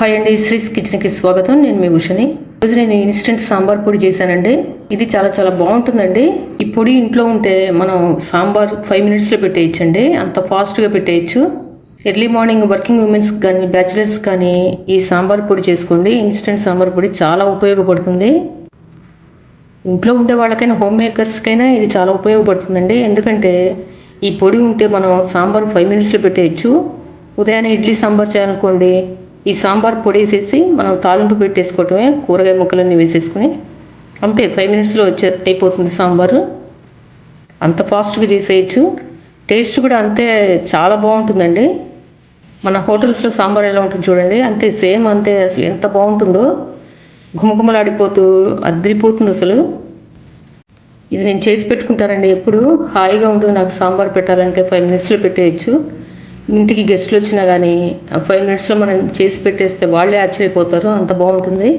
Hi అండి శ్రీస్ కిచెన్కి స్వాగతం. నేను మీ ఉషని. రోజు నేను ఇన్స్టెంట్ సాంబార్ పొడి చేశానండి. ఇది చాలా చాలా బాగుంటుందండి. ఈ పొడి ఇంట్లో ఉంటే మనం సాంబార్ ఫైవ్ మినిట్స్లో పెట్టేయచ్చండి. అంత ఫాస్ట్గా పెట్టేయచ్చు. ఎర్లీ మార్నింగ్ వర్కింగ్ ఉమెన్స్ కానీ బ్యాచిలర్స్ కానీ ఈ సాంబార్ పొడి చేసుకోండి. ఇన్స్టెంట్ సాంబార్ పొడి చాలా ఉపయోగపడుతుంది. ఇంట్లో ఉండే వాళ్ళకైనా హోమ్ మేకర్స్కైనా ఇది చాలా ఉపయోగపడుతుందండి. ఎందుకంటే ఈ పొడి ఉంటే మనం సాంబార్ ఫైవ్ మినిట్స్లో పెట్టేయచ్చు. ఉదయాన్నే ఇడ్లీ సాంబార్ చేయాలనుకోండి ఈ సాంబార్ పొడి వేసేసి మనం తాలింపు పెట్టేసుకోవటమే కూరగాయ ముక్కలన్నీ వేసేసుకుని అంతే ఫైవ్ మినిట్స్లో వచ్చే అయిపోతుంది సాంబారు. అంత ఫాస్ట్గా చేసేయచ్చు. టేస్ట్ కూడా అంతే చాలా బాగుంటుందండి. మన హోటల్స్లో సాంబార్ ఎలా ఉంటుంది చూడండి. అంతే సేమ్ అంతే అసలు ఎంత బాగుంటుందో. ఘుమఘుమలాడిపోతూ అద్దరిపోతుంది అసలు. ఇది నేను చేసి పెట్టుకుంటానండి ఎప్పుడు. హాయిగా ఉంటుంది నాకు సాంబార్ పెట్టాలంటే ఫైవ్ మినిట్స్లో పెట్టేయచ్చు. ఇంటికి గెస్ట్లు వచ్చినా కానీ ఫైవ్ మినిట్స్లో మనం చేసి పెట్టేస్తే వాళ్ళే ఆశ్చర్యపోతారు. అంత బాగుంటుంది.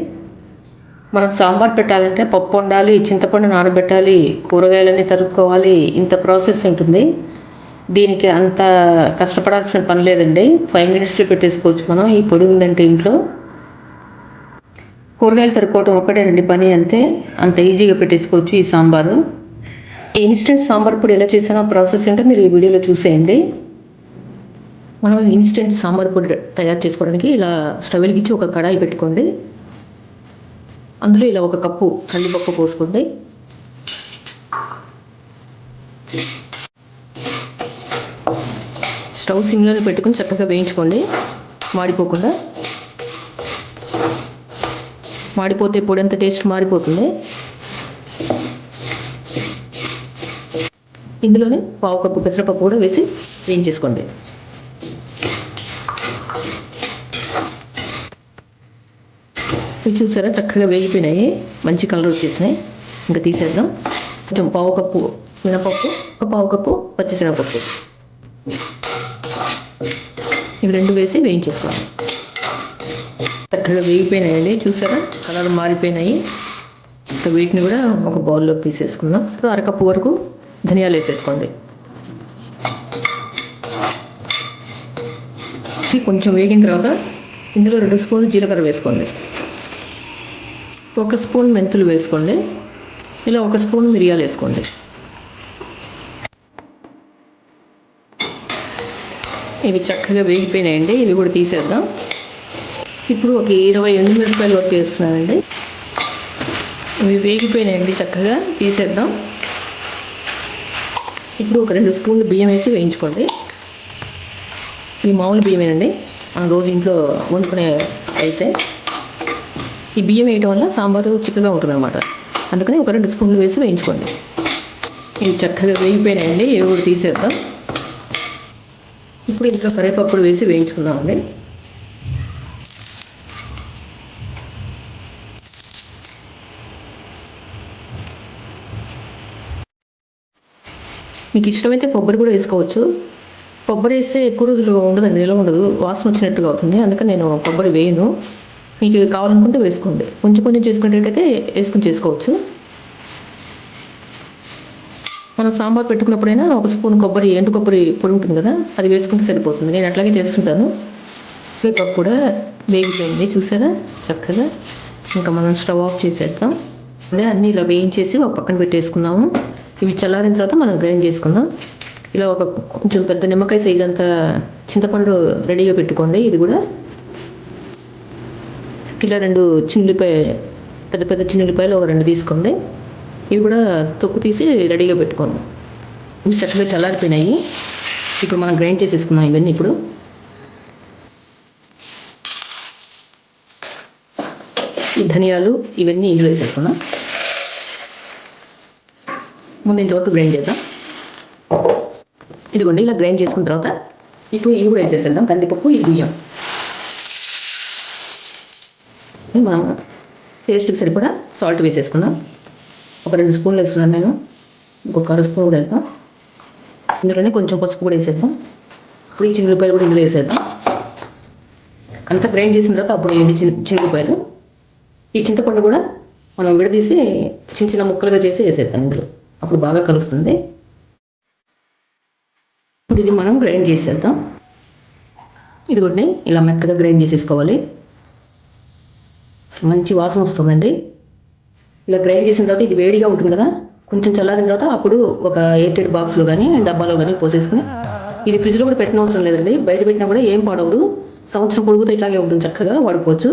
మనం సాంబార్ పెట్టాలంటే పప్పు వండాలి చింతపండు నానబెట్టాలి కూరగాయలన్నీ తరుక్కోవాలి ఇంత ప్రాసెస్ ఉంటుంది. దీనికి అంత కష్టపడాల్సిన పని లేదండి. ఫైవ్ మినిట్స్లో పెట్టేసుకోవచ్చు మనం. ఈ పొడి ఉందంటే ఇంట్లో. కూరగాయలు తరుక్కోవటం ఒకటేనండి పని అంతే. అంత ఈజీగా పెట్టేసుకోవచ్చు ఈ సాంబారు. ఈ ఇన్స్టెంట్ సాంబార్ పొడి ఎలా చేసానో ప్రాసెస్ ఏంటో మీరు ఈ వీడియోలో చూసేయండి. మనం ఇన్స్టెంట్ సాంబార్ పొడి తయారు చేసుకోవడానికి ఇలా స్టవ్ వెలిగించి ఒక కడాయి పెట్టుకోండి. అందులో ఇలా ఒక కప్పు కందిపప్పు పోసుకోండి స్టవ్ సిమ్లోనే పెట్టుకుని చక్కగా వేయించుకోండి. మాడిపోకుండా. మాడిపోతే పొడి అంత టేస్ట్ మారిపోతుంది. ఇందులోనే పావు కప్పు పెసరపప్పు కూడా వేసి వేయించేసుకోండి. ఇవి చూసారా? చక్కగా వేగిపోయినాయి. మంచి కలర్ వచ్చేసినాయి. ఇంకా తీసేద్దాం. కొంచెం పావు కప్పు మినపప్పు ఒక పావు కప్పు పచ్చిశనగపప్పు. ఇవి రెండు వేసి వేయించేసుకోవాలి చక్కగా వేగిపోయినాయండి. చూసారా? కలర్ మారిపోయినాయి. ఇంకా వీటిని కూడా ఒక బౌల్లో తీసేసుకుందాం. సో అరకప్పు వరకు ధనియాలు వేసేసుకోండి. కొంచెం వేగిన తర్వాత ఇందులో రెండు స్పూన్లు జీలకర్ర వేసుకోండి. ఒక స్పూన్ మెంతులు వేసుకోండి. ఇలా ఒక స్పూన్ మిరియాలు వేసుకోండి. ఇవి చక్కగా వేగిపోయినాయండి. ఇవి కూడా తీసేద్దాం. ఇప్పుడు ఒక ఇరవై ఎండుమిరపకాయలు వరకు వేస్తున్నానండి. ఇవి వేగిపోయినాయండి చక్కగా. తీసేద్దాం. ఇప్పుడు ఒక రెండు స్పూన్లు బియ్యం వేసి వేయించుకోండి. ఇవి మామూలు బియ్యమేనండి. రోజు ఇంట్లో వండుకునే అయితే. ఈ బియ్యం వేయడం వల్ల సాంబారు చిక్కగా ఉంటుంది అనమాట అందుకని ఒక రెండు స్పూన్లు వేసి వేయించుకోండి. ఇవి చక్కగా వేగిపోయినాయండి ఇవి కూడా తీసేద్దాం. ఇప్పుడు ఇంట్లో కరివేపాకు వేసి వేయించుకుందామండి. మీకు ఇష్టమైతే కొబ్బరి కూడా వేసుకోవచ్చు. కొబ్బరి వేస్తే ఎక్కువ రోజులు ఉండదండి నిల్వ ఉండదు వాసన వచ్చినట్టుగా అవుతుంది. అందుకని నేను కొబ్బరి వేయను. మీకు కావాలనుకుంటే వేసుకోండి. కొంచెం కొంచెం చేసుకునేటట్టయితే వేసుకుని చేసుకోవచ్చు. మనం సాంబార్ పెట్టుకున్నప్పుడైనా ఒక స్పూన్ కొబ్బరి ఎండు కొబ్బరి పొడి ఉంటుంది కదా అది వేసుకుంటే సరిపోతుంది. నేను అట్లాగే చేస్తుంటాను. పేపర్ కూడా వేగిపోయింది చూసారా? చక్కగా. ఇంకా మనం స్టవ్ ఆఫ్ చేసేద్దాం. అంటే అన్నీ ఇలా వేయించేసి ఒక పక్కన పెట్టేసుకుందాము. ఇవి చల్లారిన తర్వాత మనం గ్రైండ్ చేసుకుందాం. ఇలా ఒక కొంచెం పెద్ద నిమ్మకాయ సైజ్ అంతా చింతపండు రెడీగా పెట్టుకోండి ఇది కూడా. కిలో రెండు చిన్నులపాయ పెద్ద పెద్ద చిన్నులపాయలు ఒక రెండు తీసుకోండి. ఇవి కూడా తొక్కు తీసి రెడీగా పెట్టుకోండి. ఇవి చక్కగా చల్లారిపోయినాయి. ఇప్పుడు మనం గ్రైండ్ చేసేసుకున్నాం ఇవన్నీ ఇప్పుడు. ఈ ధనియాలు ఇవన్నీ ఇందులో వేసేసుకున్నాం ముందు ఇంతవరకు గ్రైండ్ చేద్దాం. ఇదిగోండి ఇలా గ్రైండ్ చేసుకున్న తర్వాత ఇప్పుడు ఇవి కూడా వేసేసేద్దాం. కందిపప్పు ఈ బియ్యం. మా టేస్ట్కి సరిపడా సాల్ట్ వేసేసుకుందాం. ఒక రెండు స్పూన్లు వేస్తున్నాను నేను. ఇంకొక అర స్పూన్ కూడా వేద్దాం. ఇందులోనే కొంచెం పసుపు కూడా వేసేద్దాం. ఇప్పుడు ఈ చిన్నపాయలు కూడా ఇందులో వేసేద్దాం. అంతా గ్రైండ్ చేసిన తర్వాత అప్పుడు వేయండి చిన్న చిన్నపాయలు ఈ చింతపండు కూడా మనం విడదీసి చిన్న చిన్న ముక్కలుగా చేసి వేసేద్దాం ఇందులో. అప్పుడు బాగా కలుస్తుంది. ఇప్పుడు ఇది మనం గ్రైండ్ చేసేద్దాం. ఇది కూడా ఇలా మెత్తగా గ్రైండ్ చేసేసుకోవాలి. మంచి వాసన వస్తుందండి. ఇలా గ్రైండ్ చేసిన తర్వాత ఇది వేడిగా ఉంటుంది కదా కొంచెం చల్లారిన తర్వాత అప్పుడు ఒక ఎయిటెడ్ బాక్స్లో కానీ డబ్బాలో కానీ పోసేసుకుని ఇది ఫ్రిడ్జ్లో కూడా పెట్టిన అవసరం లేదండి. బయట పెట్టినా కూడా ఏం పాడవదు. సంవత్సరం పొడుగుతో ఇట్లాగే ఉంటుంది చక్కగా వాడుకోవచ్చు.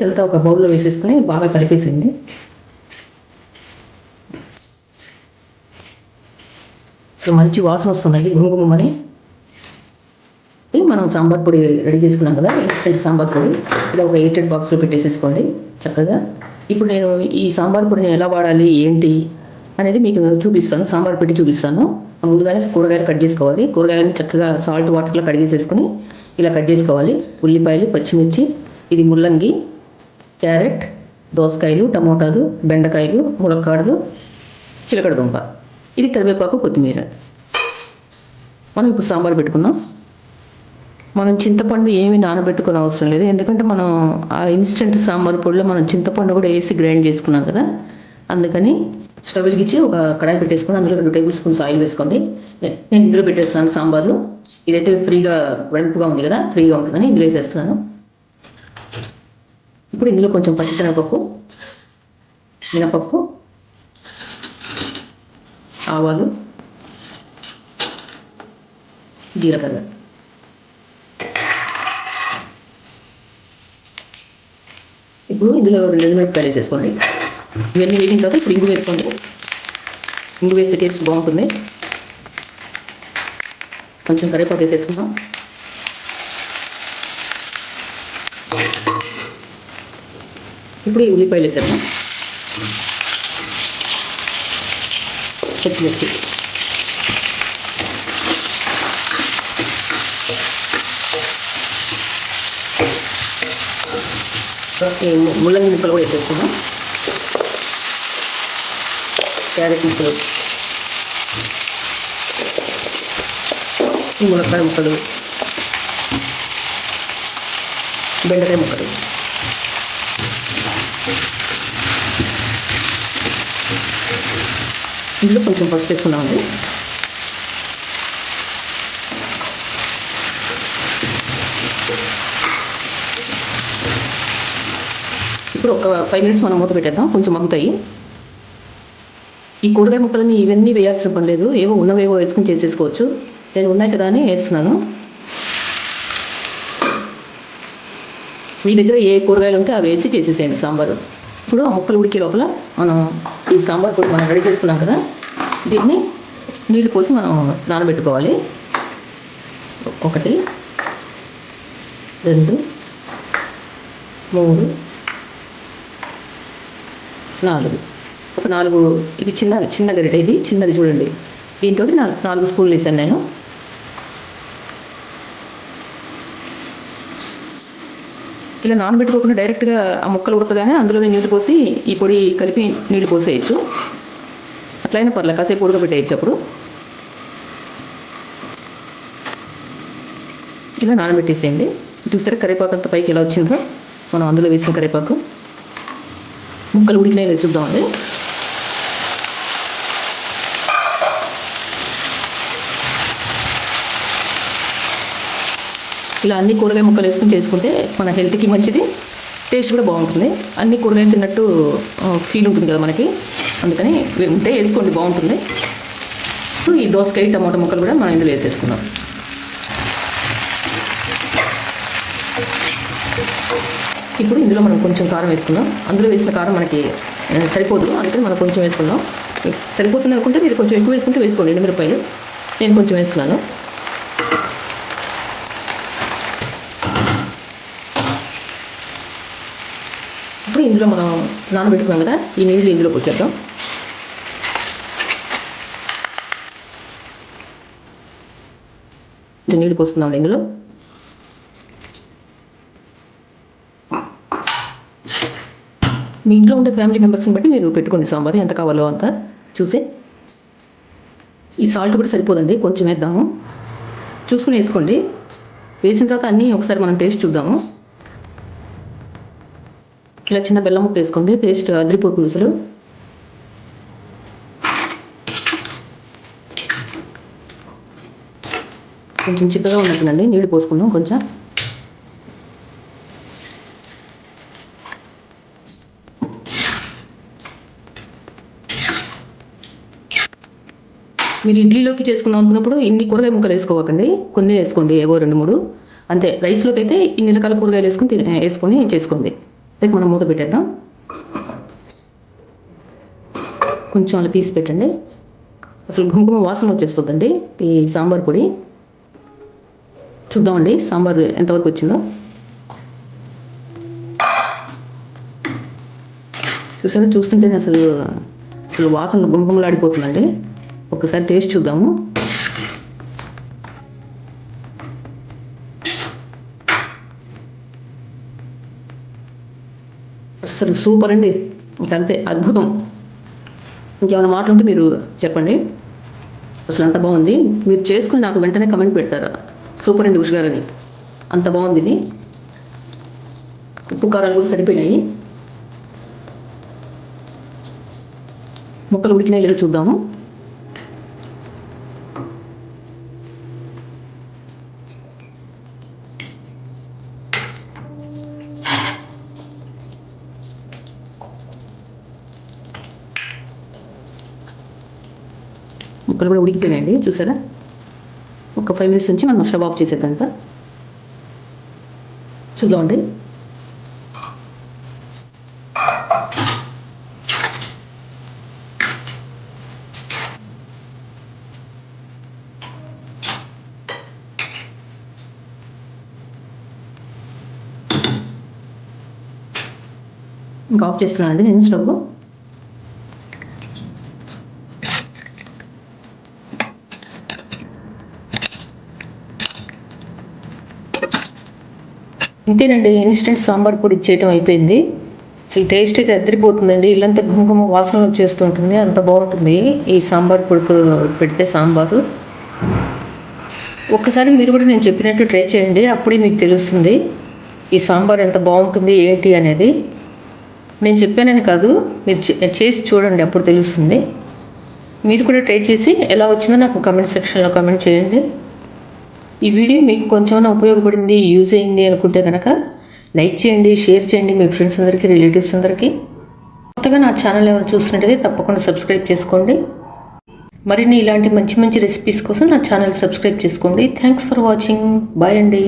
వెళ్తా ఒక బౌల్లో వేసేసుకుని బాగా కలిపేసింది అసలు మంచి వాసన వస్తుందండి గుమగుమని మనం సాంబార్ పొడి రెడీ చేసుకున్నాం కదా ఇన్స్టెంట్ సాంబార్ పొడి. ఇలా ఒక ఎయిటెడ్ బాక్స్లో పెట్టేసేసుకోండి చక్కగా. ఇప్పుడు నేను ఈ సాంబార్ పొడిని ఎలా వాడాలి ఏంటి అనేది మీకు చూపిస్తాను సాంబార్ పెట్టి చూపిస్తాను. ముందుగానే కూరగాయలు కట్ చేసుకోవాలి. కూరగాయలని చక్కగా సాల్ట్ వాటర్లో కడిగేసేసుకుని ఇలా కట్ చేసుకోవాలి. ఉల్లిపాయలు పచ్చిమిర్చి ఇది ముల్లంగి క్యారెట్ దోసకాయలు టమోటాలు బెండకాయలు ములక్కాడలు చిలకడ దుంప. ఇది కరివేపాకు కొత్తిమీర. మనం ఇప్పుడు సాంబార్ పెట్టుకుందాం. మనం చింతపండు ఏమి నానబెట్టుకునే అవసరం లేదు. ఎందుకంటే మనం ఆ ఇన్స్టెంట్ సాంబార్ పొడిలో మనం చింతపండు కూడా వేసి గ్రైండ్ చేసుకున్నాం కదా. అందుకని స్టవ్ వెలిగించి ఒక కడాయి పెట్టేసుకొని అందులో రెండు టేబుల్ స్పూన్స్ ఆయిల్ వేసుకోండి. నేను ఇందులో పెట్టేస్తాను సాంబార్లు. ఇదైతే ఫ్రీగా వెడల్పుగా ఉంది కదా ఫ్రీగా ఉంటుందని ఇందులో వేసేస్తున్నాను. ఇప్పుడు ఇందులో కొంచెం పచ్చిశనగపప్పు మినపప్పు ఆవాలు జీలకర్ర. ఇప్పుడు ఇందులో రెండు మిరపకాయలు వేసేసుకోండి ఇవన్నీ వేసిన తర్వాత ఇప్పుడు ఇంగు వేసుకోండి. ఇంగు వేస్తే టేస్ట్ బాగుంటుంది. కొంచెం కరివేపాకు వేసేసుకుందాం. ఇప్పుడు ఈ ఉల్లిపాయలు వేసేద్దాం. పచ్చిమిర్చి ఈ ముల్లంగి ముక్కలు కూడా వేసేసుకుందాం. క్యారెట్ ముక్కలు. ఈ ములక్కాయ ముక్కలు. బెండకాయ ముక్కలు. ఇందులో కొంచెం పసుపు వేసుకున్నామండి ఇప్పుడు ఒక ఫైవ్ మినిట్స్ మనం మూత పెట్టేద్దాం. కొంచెం మగ్గుతాయి. ఈ కూరగాయ ముక్కలని ఇవన్నీ వేయాల్సిన పని లేదు. ఏవో ఉన్నవేవో వేసుకుని చేసేసుకోవచ్చు. నేను ఉన్నాయి కదా అని వేస్తున్నాను. మీ దగ్గర ఏ కూరగాయలు ఉంటే అవి వేసి చేసేసేయండి సాంబారు. ఇప్పుడు ఆ ముక్కలు ఉడికే లోపల మనం ఈ సాంబార్ కూడా మనం రెడీ చేసుకున్నాం కదా దీన్ని నీళ్ళు పోసి మనం నానబెట్టుకోవాలి. ఒకటి రెండు మూడు నాలుగు. ఒక నాలుగు ఇది చిన్న చిన్న గరిట ఇది చిన్నది చూడండి. దీంతో నాలుగు స్పూన్లు వేసాను నేను. ఇలా నానబెట్టుకోకుండా డైరెక్ట్గా ఆ ముక్కలు ఉడకగానే అందులోనే నీళ్ళు పోసి ఈ పొడి కలిపి నీళ్ళు పోసేయచ్చు. అట్లయినా పర్లేదు కాసేపు ఉడకబెట్టేయచ్చు అప్పుడు. ఇలా నానబెట్టేసేయండి. చూసారా కరివేపాకు అంత పైకి ఎలా వచ్చిందో? మనం అందులో వేసిన కరివేపాకు. ముక్కలు ఉడికినాయి చూద్దాం చూద్దామండి ఇలా అన్ని కూరగాయ ముక్కలు వేసుకుని చేసుకుంటే మన హెల్త్కి మంచిది టేస్ట్ కూడా బాగుంటుంది. అన్ని కూరగాయలు తిన్నట్టు ఫీల్ ఉంటుంది కదా మనకి. అందుకని ఉంటే వేసుకోండి బాగుంటుంది. సో ఈ దోసకాయ టమాటా ముక్కలు కూడా మనం ఇందులో వేసేసుకుందాం. ఇప్పుడు ఇందులో మనం కొంచెం కారం వేసుకుందాం. అందులో వేసిన కారం మనకి సరిపోదు. అందుకని మనం కొంచెం వేసుకుందాం. సరిపోతుంది అనుకుంటే మీరు కొంచెం ఎక్కువ వేసుకుంటే వేసుకోండి. ఎండుమిరపాయలు నేను కొంచెం వేస్తున్నాను. ఇప్పుడు ఇందులో మనం నానబెట్టుకున్నాం కదా ఈ నీళ్ళు ఇందులో పోసేద్దాం. కొంచెం నీళ్ళు పోసుకుందాం ఇందులో. మీ ఇంట్లో ఉండే ఫ్యామిలీ మెంబర్స్ని బట్టి మీరు పెట్టుకోండి సాంబార్. ఎంత కావాలో అంత చూసి. ఈ సాల్ట్ కూడా సరిపోదండి. కొంచెం వేద్దాము. చూసుకుని వేసుకోండి. వేసిన తర్వాత అన్నీ ఒకసారి మనం టేస్ట్ చూద్దాము. ఇలా చిన్న బెల్లం ముక్క వేసుకోండి. టేస్ట్ అదిరిపోతుంది అసలు. కొంచెం చిక్కగా ఉన్నట్టుందండి. నీళ్ళు పోసుకుందాం కొంచెం. మీరు ఇడ్లీలోకి చేసుకుందాం అనుకున్నప్పుడు ఇన్ని కూరగాయ ముక్కలు వేసుకోవకండి. కొన్ని వేసుకోండి ఏవో రెండు మూడు. అంతే. రైస్లోకి అయితే ఇన్ని రకాల కూరగాయలు వేసుకుని తినే- వేసుకొని చేసుకోండి. అయితే మనం మూత పెట్టేద్దాం. కొంచెం అలా పీసి పెట్టండి. అసలు కుంకుమ వాసన వచ్చేస్తుందండి. ఈ సాంబార్ పొడి. చూద్దామండి సాంబార్ ఎంతవరకు వచ్చిందో. చూసారా? చూస్తుంటేనే అసలు అసలు వాసన గుమగుమలాడిపోతుందండి ఒకసారి టేస్ట్ చూద్దాము. అసలు సూపర్ అండి. ఇంకంతే అద్భుతం. ఇంకేమైనా మాటలు ఉంటే మీరు చెప్పండి. అసలు అంత బాగుంది. మీరు చేసుకుని నాకు వెంటనే కమెంట్ పెడతారా? సూపర్ అండి ఉష్ గారని. అంత బాగుంది ఇది. ఉప్పు కారాలు కూడా సరిపోయినాయి. ముక్కలు ఉడికినాయి లేదో చూద్దాము. ముక్కలు కూడా ఉడికిపోయినాయండి చూసారా? ఒక ఫైవ్ మినిట్స్ నుంచి మనం స్టవ్ ఆఫ్ చేసేద్దాం చూద్దామండి. ఇంకా ఆఫ్ చేస్తున్నానండి నేను స్టవ్ ఇంతేనండి ఇన్స్టెంట్ సాంబార్ పొడి చేయటం అయిపోయింది. అసలు టేస్ట్ అయితే అద్దరిపోతుందండి ఇల్లంతా కుంకుమ వాసన చేస్తుంటుంది అంత బాగుంటుంది ఈ సాంబార్ పొడితో పెడితే సాంబారు. ఒక్కసారి మీరు కూడా నేను చెప్పినట్టు ట్రై చేయండి. అప్పుడే మీకు తెలుస్తుంది ఈ సాంబార్ ఎంత బాగుంటుంది ఏంటి అనేది. నేను చెప్పానని కాదు మీరు చే- చేసి చూడండి అప్పుడు తెలుస్తుంది. మీరు కూడా ట్రై చేసి ఎలా వచ్చిందో నాకు కమెంట్ సెక్షన్లో కమెంట్ చేయండి. ఈ వీడియో మీకు కొంచెం ఉపయోగపడింది యూజ్ అయింది అనుకుంటే కనుక లైక్ చేయండి షేర్ చేయండి మీ ఫ్రెండ్స్ అందరికీ రిలేటివ్స్ అందరికీ. కొత్తగా నా ఛానల్ ఏమైనా చూసినట్టయితే తప్పకుండా సబ్స్క్రైబ్ చేసుకోండి. మరిన్ని ఇలాంటి మంచి మంచి రెసిపీస్ కోసం నా ఛానల్ సబ్స్క్రైబ్ చేసుకోండి. థ్యాంక్స్ ఫర్ వాచింగ్ బాయ్ అండి.